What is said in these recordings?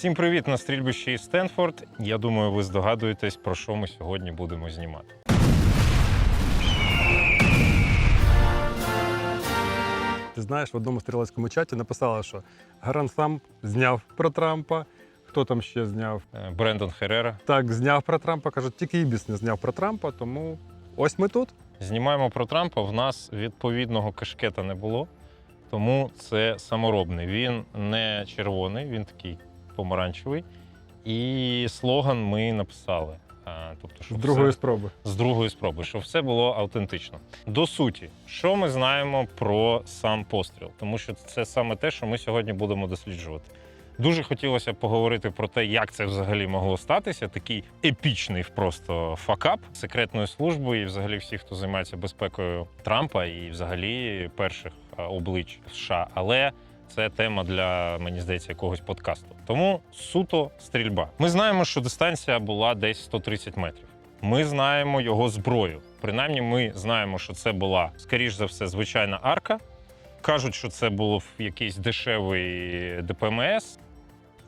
Всім привіт на стрільбищі Стенфорд. Я думаю, ви здогадуєтесь, про що ми сьогодні будемо знімати. Ти знаєш, в одному стрілецькому чаті написали, що Гаран сам зняв про Трампа. Хто там ще зняв? Е, Брендон Херера. Так, зняв про Трампа. Кажуть, тільки Ібіс не зняв про Трампа, тому ось ми тут. Знімаємо про Трампа. В нас відповідного кашкета не було, тому це саморобний. Він не червоний, він такий помаранчевий. І слоган ми написали. Тобто, З другої все- спроби. з другої спроби, щоб все було автентично. До суті, що ми знаємо про сам постріл, тому що це саме те, що ми сьогодні будемо досліджувати. Дуже хотілося поговорити про те, як це взагалі могло статися. Такий епічний просто факап секретної служби і взагалі всі, хто займається безпекою Трампа і взагалі перших облич США. Але це тема для, мені здається, якогось подкасту. Тому суто стрільба. Ми знаємо, що дистанція була десь 130 метрів. Ми знаємо його зброю. Принаймні, ми знаємо, що це була, скоріш за все, звичайна арка. Кажуть, що це було якийсь дешевий ДПМС,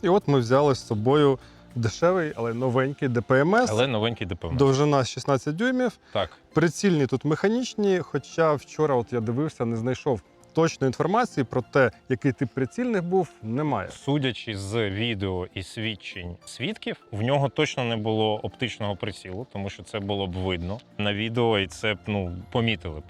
І от ми взяли з собою дешевий, але новенький ДПМС. але новенький ДПМС. Довжина 16 дюймів. Так, Прицільні тут механічні. Хоча вчора, от я дивився, не знайшов точної інформації про те, який тип прицільних був, немає. судячи з відео і свідчень свідків, в нього точно не було оптичного прицілу, тому що це було б видно на відео, і це б ну помітили б.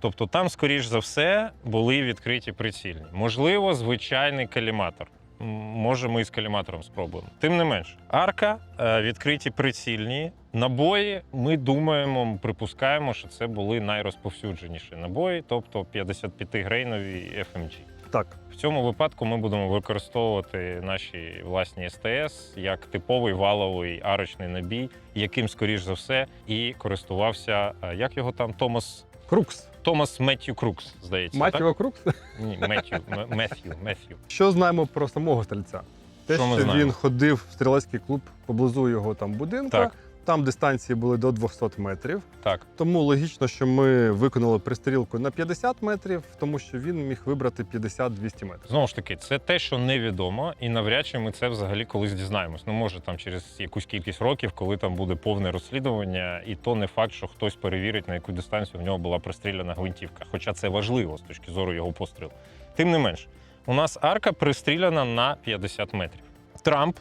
Тобто там, скоріш за все, були відкриті прицільні. Можливо, звичайний каліматор. Може, ми з каліматором спробуємо. Тим не менш, арка, е, відкриті прицільні. Набої, ми думаємо, припускаємо, що це були найрозповсюдженіші набої, тобто 55-грейнові FMG. Так, В цьому випадку ми будемо використовувати наші власні СТС як типовий валовий арочний набій, яким, скоріш за все, і користувався е, як його там Томас Крукс. Томас Меттью Крукс, здається. Матіо Крукс. Ні, Меттью, М- Меттью, Меттью. Що знаємо про самого стрільця? Те, Що ми що знаємо? він ходив в стрілецький клуб поблизу його там будинку. Так. Там дистанції були до 200 метрів. Так, Тому логічно, що ми виконали пристрілку на 50 метрів, тому що він міг вибрати 50-200 метрів. знову ж таки, це те, що невідомо, і навряд чи ми це взагалі колись дізнаємось. Ну, може, там через якусь кількість років, коли там буде повне розслідування, і то не факт, що хтось перевірить, на яку дистанцію в нього була пристріляна гвинтівка. Хоча це важливо з точки зору його пострілу. Тим не менш, у нас арка пристріляна на 50 метрів. Трамп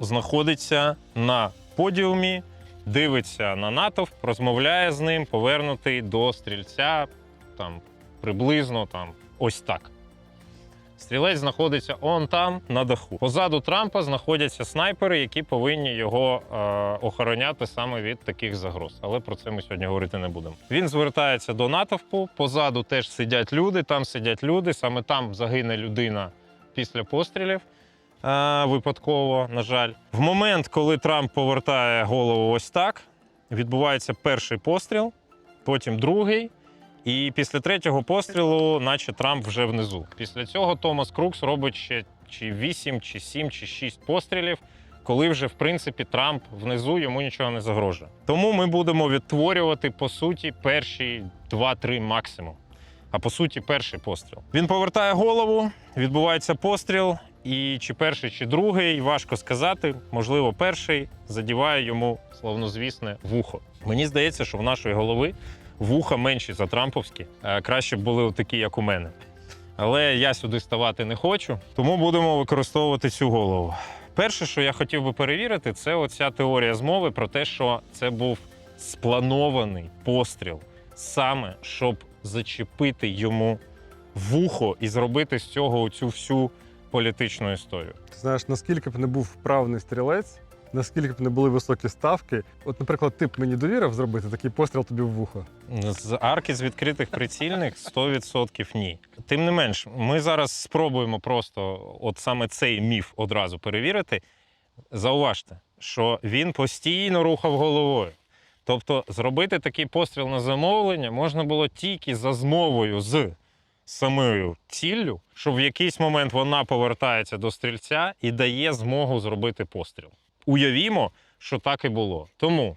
знаходиться на подіумі, дивиться на натовп, розмовляє з ним, повернутий до стрільця там приблизно там ось так. Стрілець знаходиться он там на даху. Позаду Трампа знаходяться снайпери, які повинні його е, охороняти саме від таких загроз. Але про це ми сьогодні говорити не будемо. Він звертається до натовпу. Позаду теж сидять люди. Там сидять люди. Саме там загине людина після пострілів. Випадково, на жаль, в момент, коли Трамп повертає голову ось так, відбувається перший постріл, потім другий. І після третього пострілу, наче Трамп вже внизу. Після цього Томас Крукс робить ще чи 8, чи 7, чи 6 пострілів, коли вже в принципі Трамп внизу йому нічого не загрожує. Тому ми будемо відтворювати по суті перші 2-3 максимум. А по суті, перший постріл. Він повертає голову, відбувається постріл. І чи перший, чи другий, важко сказати. Можливо, перший задіває йому словнозвісне вухо. Мені здається, що в нашої голови вуха менші за трамповські. Е, Краще б були такі, як у мене. Але я сюди ставати не хочу, тому будемо використовувати цю голову. Перше, що я хотів би перевірити, це оця теорія змови про те, що це був спланований постріл саме, щоб зачепити йому вухо і зробити з цього цю всю політичну історію. Ти знаєш, наскільки б не був вправний стрілець, наскільки б не були високі ставки. От, наприклад, ти б мені довірив зробити такий постріл тобі в вухо. З арки з відкритих прицільних 100% ні. Тим не менш, ми зараз спробуємо просто от саме цей міф одразу перевірити. Зауважте, що він постійно рухав головою. Тобто, зробити такий постріл на замовлення можна було тільки за змовою з самою ціллю, що в якийсь момент вона повертається до стрільця і дає змогу зробити постріл. Уявімо, що так і було. Тому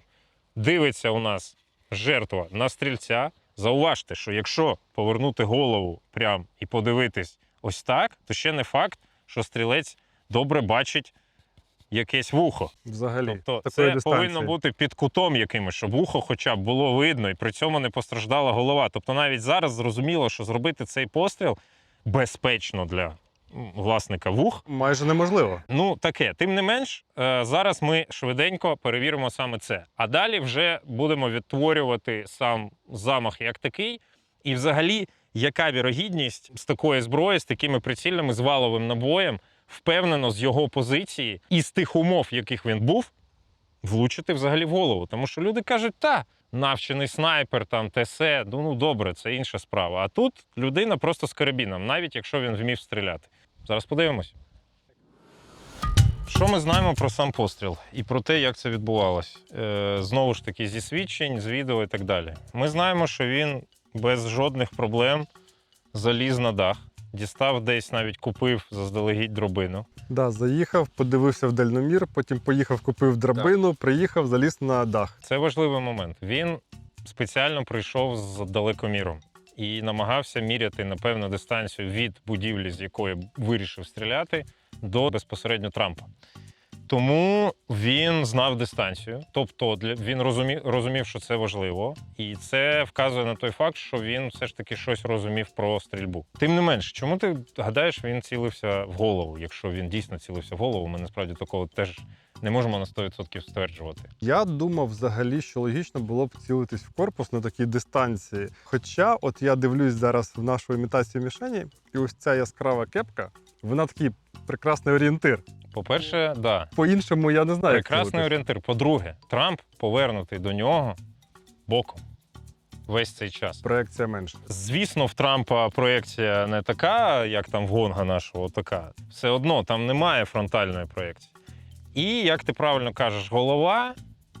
дивиться у нас жертва на стрільця. Зауважте, що якщо повернути голову прям і подивитись ось так, то ще не факт, що стрілець добре бачить якесь вухо. Взагалі. Тобто це дистанції. повинно бути під кутом якимось, щоб вухо хоча б було видно, і при цьому не постраждала голова. Тобто навіть зараз зрозуміло, що зробити цей постріл безпечно для власника вух. Майже неможливо. Ну, таке. Тим не менш, е, зараз ми швиденько перевіримо саме це. А далі вже будемо відтворювати сам замах як такий. І взагалі, яка вірогідність з такої зброї, з такими прицільними, з валовим набоєм, впевнено з його позиції і з тих умов, в яких він був, влучити взагалі в голову. Тому що люди кажуть, та. Навчений снайпер, там ТСЕ, ну, ну добре, це інша справа. А тут людина просто з карабіном, навіть якщо він вмів стріляти. Зараз подивимось. Що ми знаємо про сам постріл і про те, як це відбувалось? Е, знову ж таки, зі свідчень, з відео і так далі. Ми знаємо, що він без жодних проблем заліз на дах, дістав десь, навіть купив заздалегідь дробину. Да, заїхав, подивився в дальномір, потім поїхав, купив драбину, приїхав, заліз на дах. Це важливий момент. Він спеціально прийшов з далекоміром і намагався міряти на певну дистанцію від будівлі, з якої вирішив стріляти, до безпосередньо Трампа. Тому він знав дистанцію, тобто він розумів, розумів, що це важливо, і це вказує на той факт, що він все ж таки щось розумів про стрільбу. Тим не менш, чому ти гадаєш, він цілився в голову? Якщо він дійсно цілився в голову, ми насправді такого теж не можемо на 100% стверджувати. Я думав взагалі, що логічно було б цілитись в корпус на такій дистанції. Хоча, от я дивлюсь зараз в нашу імітацію мішені, і ось ця яскрава кепка, вона такий прекрасний орієнтир. По-перше, да, По-іншому я не знаю. прекрасний орієнтир. По-друге, Трамп повернутий до нього боком весь цей час. Проекція менша. Звісно, в Трампа проєкція не така, як там в Гонга нашого, така. Все одно там немає фронтальної проєкції. І, як ти правильно кажеш, голова,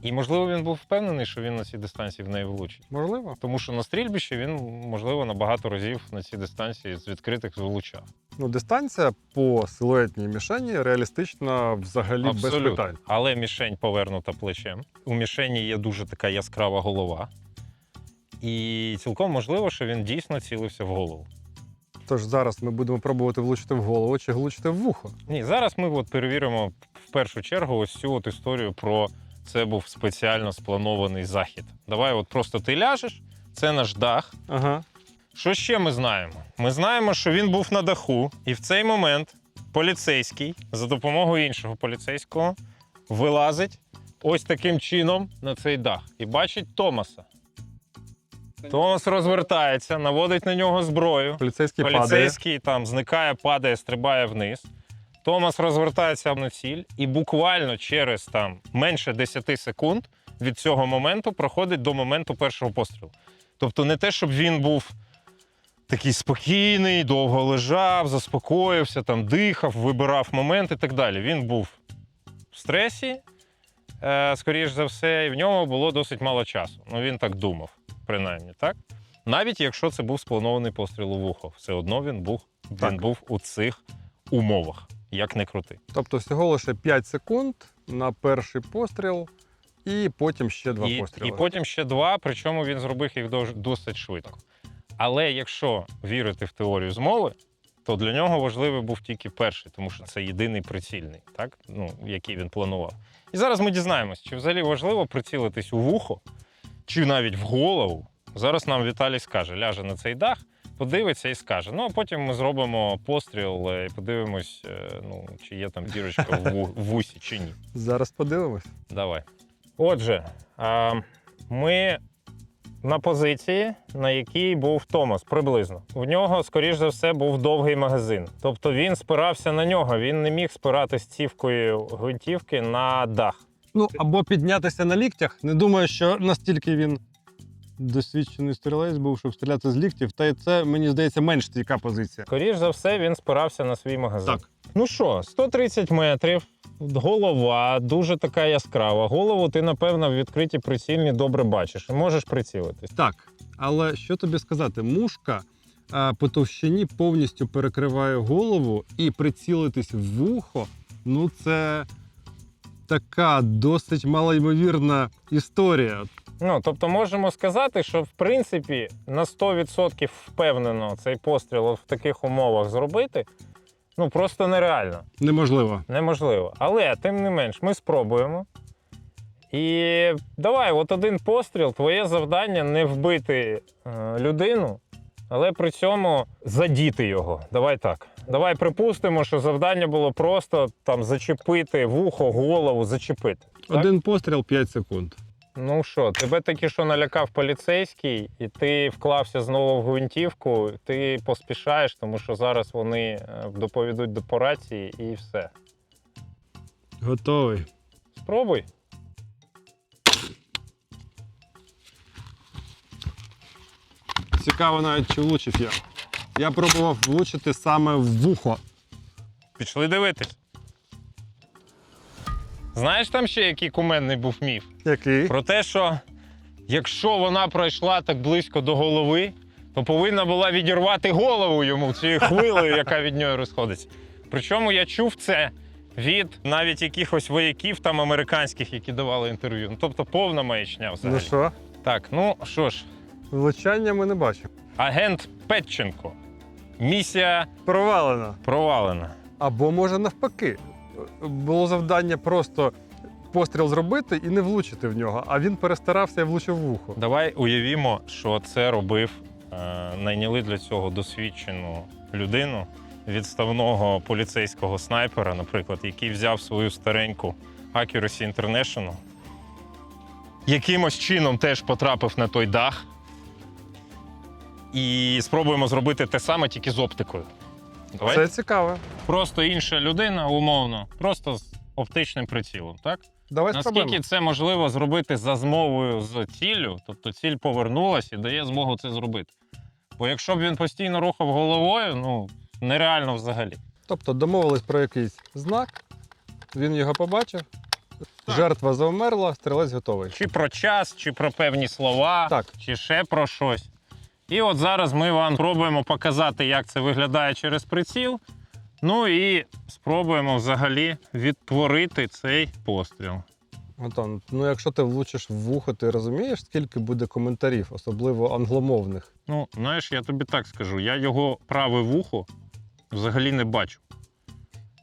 і можливо він був впевнений, що він на цій дистанції в неї влучить. Можливо. Тому що на стрільбищі він, можливо, на багато разів на цій дистанції з відкритих влучав. Ну, дистанція по силуетній мішені реалістична взагалі без питань. Але мішень повернута плечем. У мішені є дуже така яскрава голова. І цілком можливо, що він дійсно цілився в голову. Тож зараз ми будемо пробувати влучити в голову чи влучити в вухо. Ні, зараз ми от перевіримо в першу чергу ось цю от історію про це був спеціально спланований захід. Давай, от просто ти ляжеш, це наш дах. Ага. Що ще ми знаємо? Ми знаємо, що він був на даху, і в цей момент поліцейський за допомогою іншого поліцейського вилазить ось таким чином на цей дах і бачить Томаса. Томас розвертається, наводить на нього зброю. Поліцейський падає. Поліцейський там зникає, падає, стрибає вниз. Томас розвертається на ціль, і буквально через там менше 10 секунд від цього моменту проходить до моменту першого пострілу. Тобто не те, щоб він був такий спокійний, довго лежав, заспокоївся, там дихав, вибирав момент і так далі. Він був в стресі, е, скоріш за все, і в нього було досить мало часу. Ну він так думав, принаймні, так? Навіть якщо це був спланований постріл у вухо, все одно він був, він був у цих умовах, як не крути. Тобто всього лише 5 секунд на перший постріл, і потім ще два і, постріли. і потім ще два, причому він зробив їх досить швидко. Але якщо вірити в теорію змови, то для нього важливий був тільки перший, тому що це єдиний прицільний, так? Ну, який він планував. І зараз ми дізнаємось, чи взагалі важливо прицілитись у вухо, чи навіть в голову. Зараз нам Віталій скаже, ляже на цей дах, подивиться і скаже. Ну а потім ми зробимо постріл е, і подивимось, е, ну, чи є там дірочка в вусі, чи ні. Зараз подивимось. Давай. Отже, а, ми на позиції, на якій був Томас, приблизно. В нього, скоріш за все, був довгий магазин. Тобто він спирався на нього, він не міг спиратись цівкою гвинтівки на дах. Ну, або піднятися на ліктях. Не думаю, що настільки він досвідчений стрілець був, щоб стріляти з ліктів. Та й це, мені здається, менш стійка позиція. Скоріш за все, він спирався на свій магазин. Так. Ну що, 130 метрів, голова дуже така яскрава. Голову ти, напевно, в відкритій прицільні добре бачиш і можеш прицілитись. Так, але що тобі сказати? Мушка а, по товщині повністю перекриває голову і прицілитись в вухо. Ну, це така досить малоймовірна історія. Ну, тобто можемо сказати, що в принципі на 100% впевнено цей постріл в таких умовах зробити Ну просто нереально. Неможливо. Неможливо. Але тим не менш, ми спробуємо. І давай, от один постріл, твоє завдання не вбити е, людину, але при цьому задіти його. Давай так. Давай припустимо, що завдання було просто там зачепити вухо, голову, зачепити. Так? Один постріл 5 секунд. Ну що, тебе таки що налякав поліцейський, і ти вклався знову в гвинтівку, ти поспішаєш, тому що зараз вони е, доповідуть до по рації і все. Готовий. Спробуй. Цікаво навіть, чи влучив я. Я пробував влучити саме в вухо. Пішли дивитись. Знаєш там ще який куменний був міф? Який? Про те, що якщо вона пройшла так близько до голови, то повинна була відірвати голову йому цією хвилею, яка від нього розходиться. Причому я чув це від навіть якихось вояків там американських, які давали інтерв'ю. Ну, тобто повна маячня взагалі. Ну що, Так, ну що ж, влучання ми не бачимо. агент Петченко. Місія Провалено. провалена. Або може навпаки. Було завдання просто постріл зробити і не влучити в нього, а він перестарався і влучив в вухо. Давай уявімо, що це робив, е, найняли для цього досвідчену людину, відставного поліцейського снайпера, наприклад, який взяв свою стареньку Accuracy International, якимось чином теж потрапив на той дах. І спробуємо зробити те саме, тільки з оптикою. Давай. Це цікаво. Просто інша людина, умовно, просто з оптичним прицілом, так? Давай спробуємо. Наскільки це можливо зробити за змовою з ціллю, тобто ціль повернулася і дає змогу це зробити. Бо якщо б він постійно рухав головою, ну нереально взагалі. Тобто домовились про якийсь знак, він його побачив, жертва завмерла, стрілець готовий. Чи про час, чи про певні слова, Так. чи ще про щось. І от зараз ми вам спробуємо показати, як це виглядає через приціл. Ну і спробуємо взагалі відтворити цей постріл. Антон, ну якщо ти влучиш в вухо, ти розумієш, скільки буде коментарів, особливо англомовних. Ну, знаєш, я тобі так скажу: я його праве вухо взагалі не бачу.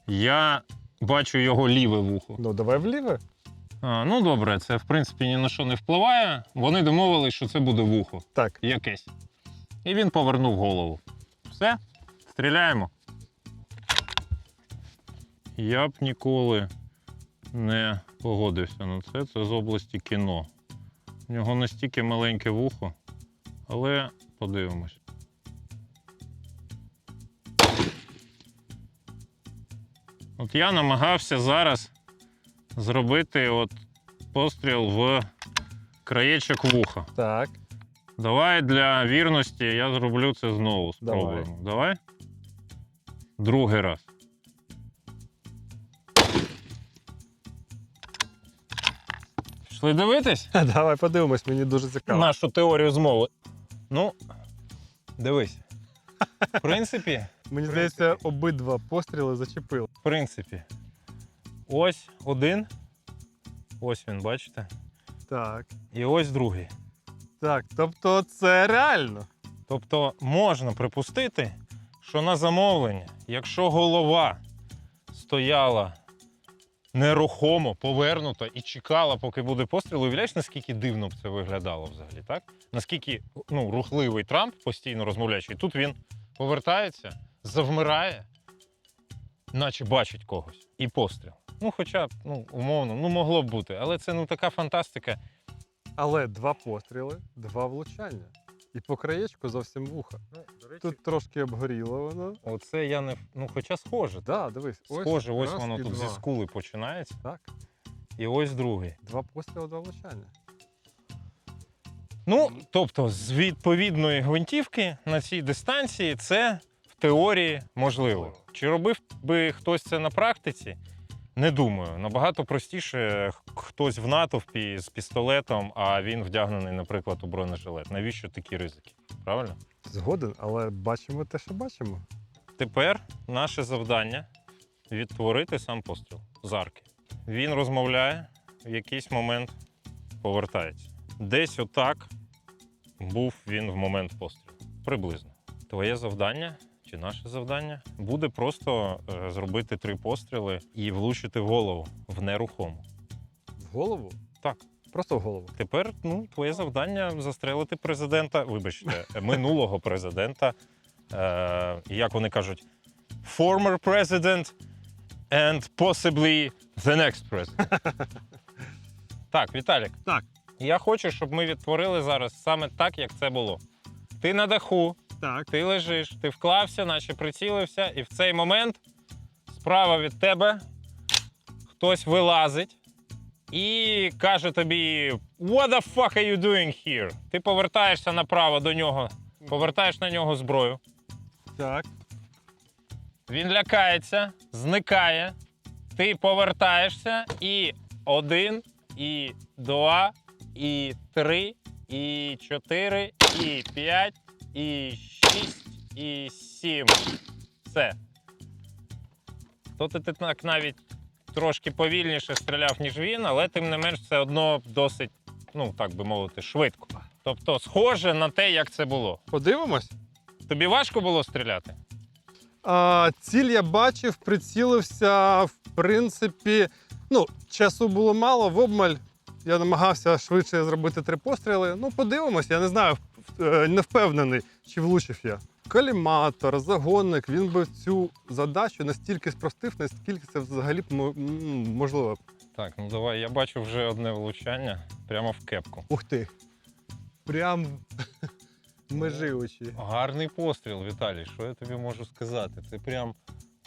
Я бачу його ліве вухо. Ну, давай вліве. А, ну добре, це в принципі ні на що не впливає. Вони домовились, що це буде вухо Так, якесь. І він повернув голову. Все, стріляємо. Я б ніколи не погодився на це. Це з області кіно. У нього настільки маленьке вухо, але подивимось. От я намагався зараз зробити от постріл в краєчок вуха. так. Давай для вірності я зроблю це знову. Спробуємо. Давай. Другий раз. Пішли дивитись Давай подивимось, мені дуже цікаво. нашу теорію змови. Ну, дивись. В принципі, Мені здається, обидва постріли зачепили. в принципі. Ось один. Ось він, бачите? Так. І ось другий. Так, тобто це реально. Тобто можна припустити, що на замовлення, якщо голова стояла нерухомо, повернута і чекала, поки буде постріл, уявляєш, наскільки дивно б це виглядало взагалі, так? Наскільки ну, рухливий Трамп, постійно розмовляючи, тут він повертається, завмирає, наче бачить когось, і постріл. Ну, хоча ну, умовно, ну могло б бути, але це ну така фантастика. Але два постріли, два влучання. І по краєчку зовсім вуха. Тут трошки обгоріло воно. Оце я не. Ну, хоча схоже. Да, дивись, ось, Схоже, ось раз воно і тут два. зі скули починається. Так, І ось другий. два постріли, два влучання. Ну, тобто, з відповідної гвинтівки на цій дистанції це в теорії можливо. Чи робив би хтось це на практиці? Не думаю. Набагато простіше хтось в натовпі з пістолетом, а він вдягнений, наприклад, у бронежилет. Навіщо такі ризики? Правильно? Згоден, але бачимо те, що бачимо. Тепер наше завдання відтворити сам постріл з арки. Він розмовляє, в якийсь момент повертається. Десь отак був він в момент пострілу. Приблизно. Твоє завдання нарешті наше завдання буде просто е, зробити три постріли і влучити в голову в нерухому. В голову? Так. Просто в голову. Тепер ну, твоє завдання застрелити президента, вибачте, минулого президента. Е, як вони кажуть, former president and possibly the next president. так, Віталік. Так. Я хочу, щоб ми відтворили зараз саме так, як це було. Ти на даху, Так. ти лежиш, ти вклався, наче прицілився, і в цей момент справа від тебе хтось вилазить і каже тобі: What the fuck are you doing here? Ти повертаєшся направо до нього, повертаєш на нього зброю. Так. Він лякається, зникає. Ти повертаєшся і один, і два, і три, і чотири, і п'ять, і шість, і сім. Все. То ти ти так навіть трошки повільніше стріляв, ніж він, але тим не менш все одно досить, ну так би мовити, швидко. Тобто, схоже на те, як це було. Подивимось. Тобі важко було стріляти? А, ціль я бачив, прицілився, в принципі. Ну, часу було мало, в обмаль. Я намагався швидше зробити три постріли. Ну, подивимось, я не знаю, е, не впевнений, чи влучив я. Каліматор, загонник, він би цю задачу настільки спростив, наскільки це взагалі можливо. Так, ну давай, я бачу вже одне влучання прямо в кепку. Ух ти. Прям межи очі. Гарний постріл, Віталій. Що я тобі можу сказати? Це прям,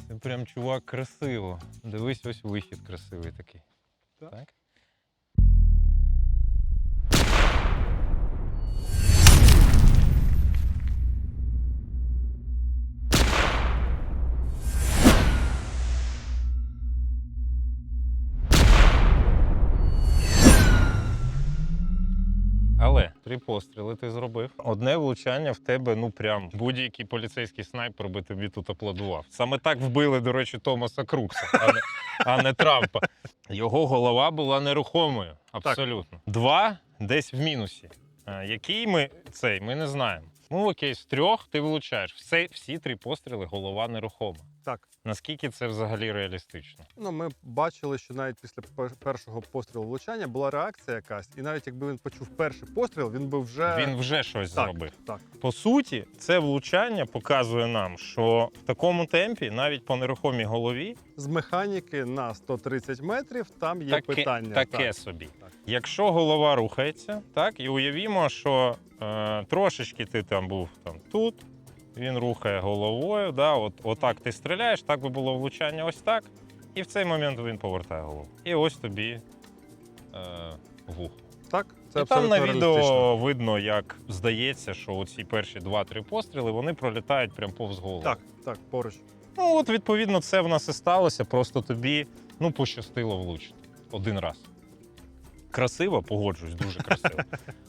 це прям чувак красиво. Дивись, ось вихід красивий такий. Так. так? Три постріли ти зробив. Одне влучання в тебе, ну прям будь-який поліцейський снайпер би тобі тут аплодував. Саме так вбили, до речі, Томаса Крукса, а не, а не Трампа. Його голова була нерухомою. Абсолютно. Два десь в мінусі. А, який ми цей, ми не знаємо. Ну окей, з трьох ти влучаєш. Все, всі три постріли голова нерухома. Наскільки це взагалі реалістично? Ну, ми бачили, що навіть після пер- першого пострілу влучання була реакція якась, і навіть якби він почув перший постріл, він би вже Він вже щось так, зробив. так. По суті, це влучання показує нам, що в такому темпі, навіть по нерухомій голові, З механіки на 130 метрів там є таке, питання. таке так. собі. Так. Якщо голова рухається, так, і уявімо, що е, трошечки ти там був там тут, він рухає головою, да, от, отак ти стріляєш, так би було влучання ось так, і в цей момент він повертає голову. І ось тобі е, вухо. Так, це і там на відео видно, як здається, що оці перші два-три постріли вони пролітають прямо повз голову. Так, так, поруч. Ну от відповідно це в нас і сталося. Просто тобі ну пощастило влучити один раз. Красиво, погоджуюсь, дуже красиво.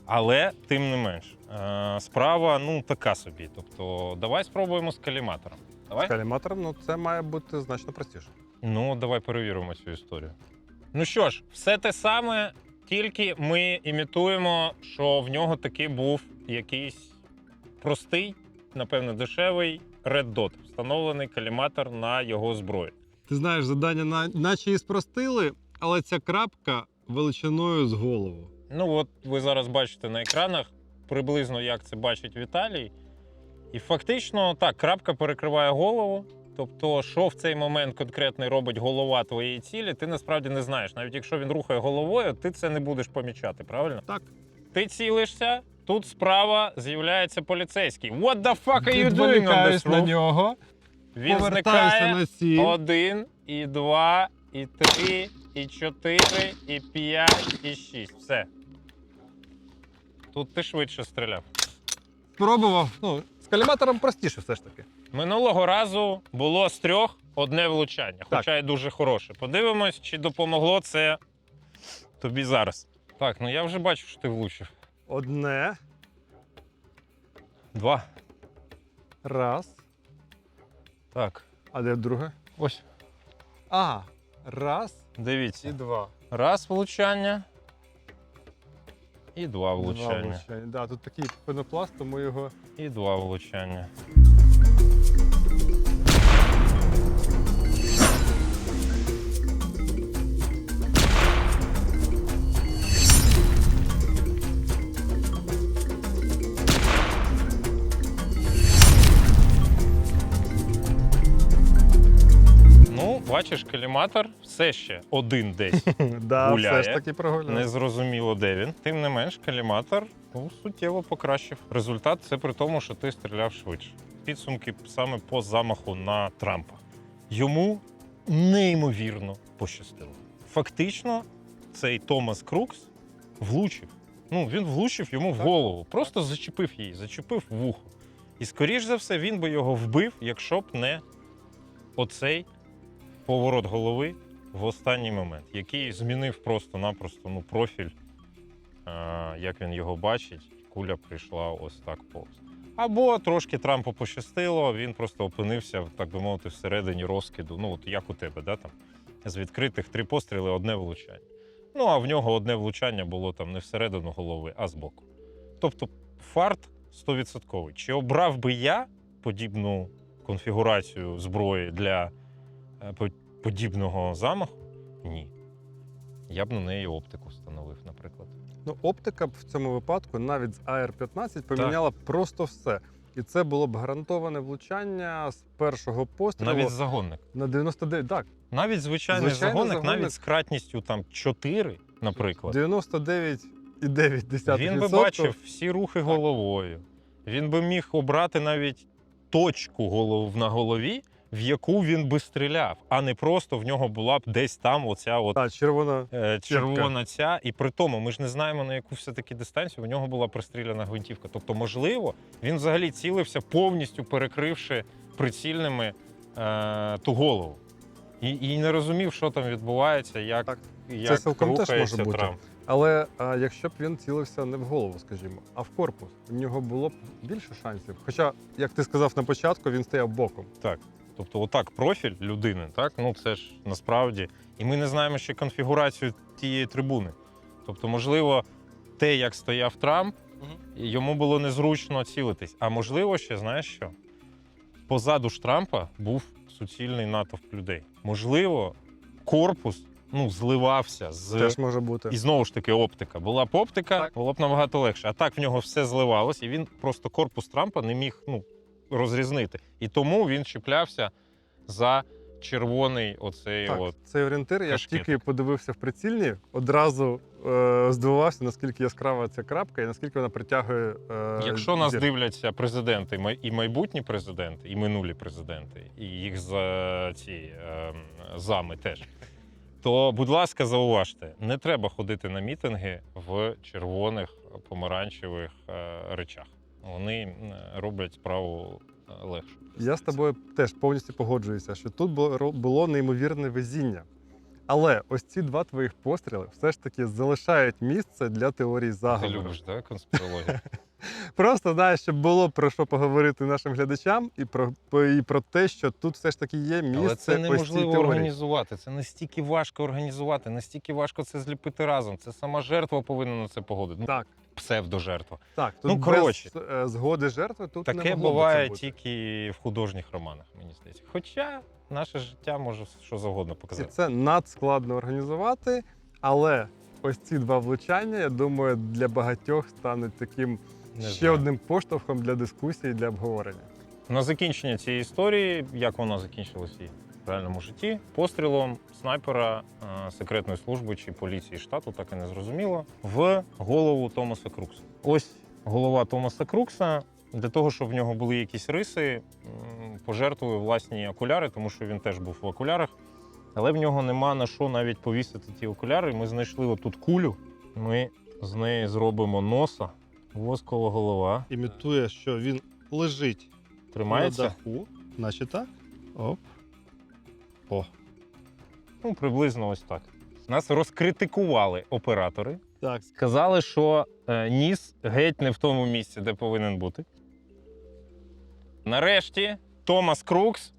Але тим не менш, е, справа ну така собі. Тобто, давай спробуємо з каліматором. Давай? З каліматором, ну це має бути значно простіше. Ну, давай перевіримо цю історію. Ну що ж, все те саме, тільки ми імітуємо, що в нього таки був якийсь простий, напевно, дешевий Red Dot, встановлений каліматор на його зброї. Ти знаєш, завдання на, наче і спростили, але ця крапка величиною з голову. Ну, от ви зараз бачите на екранах приблизно, як це бачить Віталій. І фактично так, крапка перекриває голову. Тобто, що в цей момент конкретний робить голова твоєї цілі, ти насправді не знаєш. Навіть якщо він рухає головою, ти це не будеш помічати, правильно? Так. Ти цілишся, тут справа з'являється поліцейський. What the fuck are you doing on this Відволікаюсь на нього, Він зникає. на сіль. Один, і два, і три, і чотири, і п'ять, і шість. Все. Тут ти швидше стріляв. Спробував. Ну, з каліматором простіше все ж таки. Минулого разу було з трьох одне влучання, хоча й дуже хороше. Подивимось, чи допомогло це тобі зараз. Так, ну я вже бачу, що ти влучив. Одне, Два. раз. Так. А де друге? Ось. А, раз і два. Раз влучання. І два Два влучання. влучання. Да, тут такий пенопласт, тому його І два влучання. Бачиш, коліматор все ще один десь. да, Гуляє. все ж таки прогуляв. Незрозуміло, де він. Тим не менш, коліматор ну, суттєво покращив. Результат це при тому, що ти стріляв швидше. Підсумки саме по замаху на Трампа. Йому неймовірно пощастило. Фактично, цей Томас Крукс влучив. Ну, він влучив йому в голову, просто зачепив її, зачепив вухо. І, скоріш за все, він би його вбив, якщо б не оцей поворот голови в останній момент, який змінив просто-напросто ну, профіль, е, як він його бачить, куля прийшла ось так повз. Або трошки Трампу пощастило, він просто опинився, так би мовити, всередині розкиду. Ну, от як у тебе, да, там, з відкритих три постріли, одне влучання. Ну, а в нього одне влучання було там не всередину голови, а збоку. Тобто фарт 100%. Чи обрав би я подібну конфігурацію зброї для подібного замаху? Ні. Я б на неї оптику встановив, наприклад. Ну, оптика б в цьому випадку навіть з AR-15 поміняла просто все. І це було б гарантоване влучання з першого пострілу Навіть загонник. на 99. Так, Навіть звичайний Звичайний загонник, загонник. навіть з кратністю там 4, наприклад. 99,9%. Він би бачив всі рухи головою. Він би міг обрати навіть точку голов на голові, в яку він би стріляв, а не просто в нього була б десь там оця от Так, червона. е, червона ця. І при тому ми ж не знаємо на яку все-таки дистанцію. У нього була пристріляна гвинтівка. Тобто, можливо, він взагалі цілився повністю перекривши прицільними е, ту голову. І, і не розумів, що там відбувається, як, Так. як цілком теж може бути. Трамп. Але а, якщо б він цілився не в голову, скажімо, а в корпус, у нього було б більше шансів. Хоча, як ти сказав на початку, він стояв боком. Так. Тобто, отак профіль людини, так ну це ж насправді. І ми не знаємо ще конфігурацію тієї трибуни. Тобто, можливо, те, як стояв Трамп, йому було незручно цілитись. А можливо, ще знаєш що? Позаду ж Трампа був суцільний натовп людей. Можливо, корпус ну, зливався з Теж може бути. і знову ж таки оптика. Була б оптика, Так. було б набагато легше. А так в нього все зливалось, і він просто корпус Трампа не міг ну, розрізнити. І тому він чіплявся за червоний оцей Так, от. цей орієнтир, я кашкет. тільки подивився в прицільні, одразу е, здивувався, наскільки яскрава ця крапка і наскільки вона притягує. Е, Якщо нас зір. дивляться президенти, і майбутні президенти, і минулі президенти, і їх за ці е, зами теж. То, будь ласка, зауважте, не треба ходити на мітинги в червоних помаранчевих е, речах. Вони роблять справу е, легше. Я з тобою теж повністю погоджуюся, що тут було, неймовірне везіння. Але ось ці два твоїх постріли все ж таки залишають місце для теорії Ти заговору. любиш, да, конспірологію? Просто знаєш, щоб було про що поговорити нашим глядачам, і про і про те, що тут все ж таки є місце. Але це неможливо організувати. Це настільки важко організувати, настільки важко це зліпити разом. Це сама жертва повинна на це погодити. Ну, Так, псевдожертва. так. Тут Ну, коротше. без е, згоди жертви тут не Таке могло буває бути. тільки в художніх романах, мені здається. Хоча наше життя може що завгодно показати. це надскладно організувати, але ось ці два влучання, я думаю, для багатьох стануть таким Не ще знаю. одним поштовхом для дискусії, для обговорення. На закінчення цієї історії, як вона закінчилась і в реальному житті, пострілом снайпера е, секретної служби чи поліції штату, так і не зрозуміло, в голову Томаса Крукса. Ось голова Томаса Крукса. Для того, щоб в нього були якісь риси, м, пожертвую власні окуляри, тому що він теж був в окулярах. Але в нього нема на що навіть повісити ті окуляри. Ми знайшли отут кулю. Ми з неї зробимо носа, воскова голова. Імітує, що він лежить Тримається. на даху, наче так. Оп. О. Ну, приблизно ось так. Нас розкритикували оператори. Так. Сказали, що е, ніс геть не в тому місці, де повинен бути. Нарешті Томас Крукс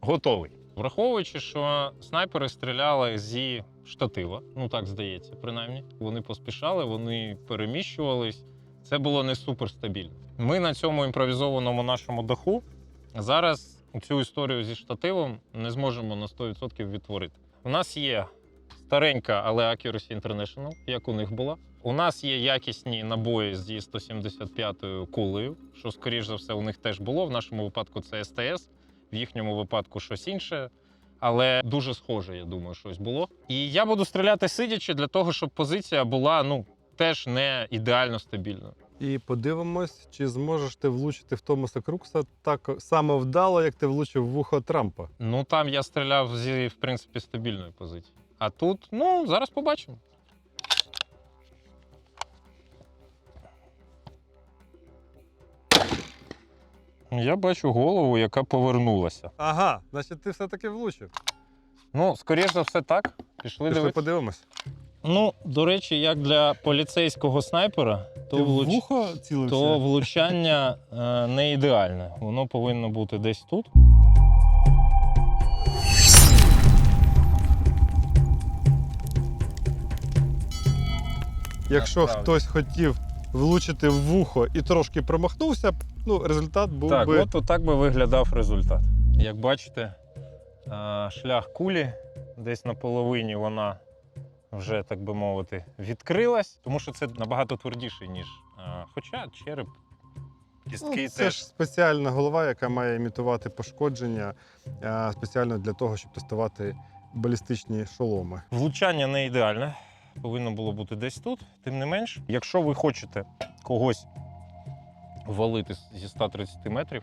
готовий. Враховуючи, що снайпери стріляли зі штатива, ну так здається, принаймні. Вони поспішали, вони переміщувались. Це було не суперстабільно. Ми на цьому імпровізованому нашому даху зараз цю історію зі штативом не зможемо на 100% відтворити. У нас є старенька, але Accuracy International, як у них була. У нас є якісні набої зі 175-ю кулею, що, скоріш за все, у них теж було. В нашому випадку це СТС, в їхньому випадку щось інше. але дуже схоже, я думаю, щось було. І я буду стріляти сидячи для того, щоб позиція була ну теж не ідеально стабільною. І подивимось, чи зможеш ти влучити в Томаса Крукса так само вдало, як ти влучив в вухо Трампа. Ну там я стріляв зі, в принципі, стабільної позиції. А тут, ну, зараз побачимо. Я бачу голову, яка повернулася. Ага, значить, ти все-таки влучив. Ну, скоріш за все, так. Пішли Пішли дивитися. подивимось. Ну, до речі, як для поліцейського снайпера, то, влуч... вухо то влучання е, не ідеальне. Воно повинно бути десь тут. Якщо Насправді. хтось хотів влучити в вухо і трошки промахнувся, ну, результат був Так, би. от так би виглядав результат. Як бачите, шлях кулі десь на половині вона вже, так би мовити, відкрилась, тому що це набагато твердіше, ніж. а, Хоча череп, кістки Ну, це теж. ж спеціальна голова, яка має імітувати пошкодження а, спеціально для того, щоб тестувати балістичні шоломи. Влучання не ідеальне, повинно було бути десь тут. Тим не менш, якщо ви хочете когось валити зі 130 метрів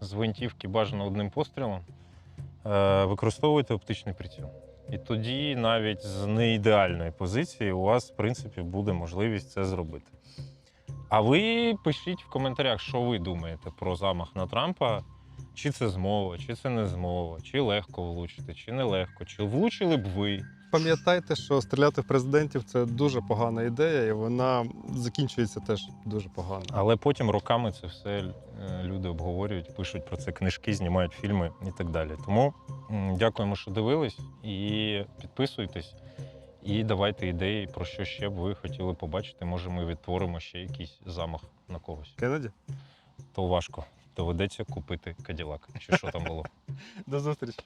з гвинтівки бажано одним пострілом, е, використовуйте оптичний приціл. І тоді навіть з неідеальної позиції у вас, в принципі, буде можливість це зробити. А ви пишіть в коментарях, що ви думаєте про замах на Трампа. Чи це змова, чи це не змова, чи легко влучити, чи не легко, чи влучили б ви. Пам'ятайте, що стріляти в президентів це дуже погана ідея, і вона закінчується теж дуже погано. Але потім роками це все е, люди обговорюють, пишуть про це книжки, знімають фільми і так далі. Тому дякуємо, що дивились, і підписуйтесь. І давайте ідеї, про що ще б ви хотіли побачити. Може, ми відтворимо ще якийсь замах на когось. Кеннеді, То важко. Доведеться купити Каділак. Чи що там було? до зустрічі.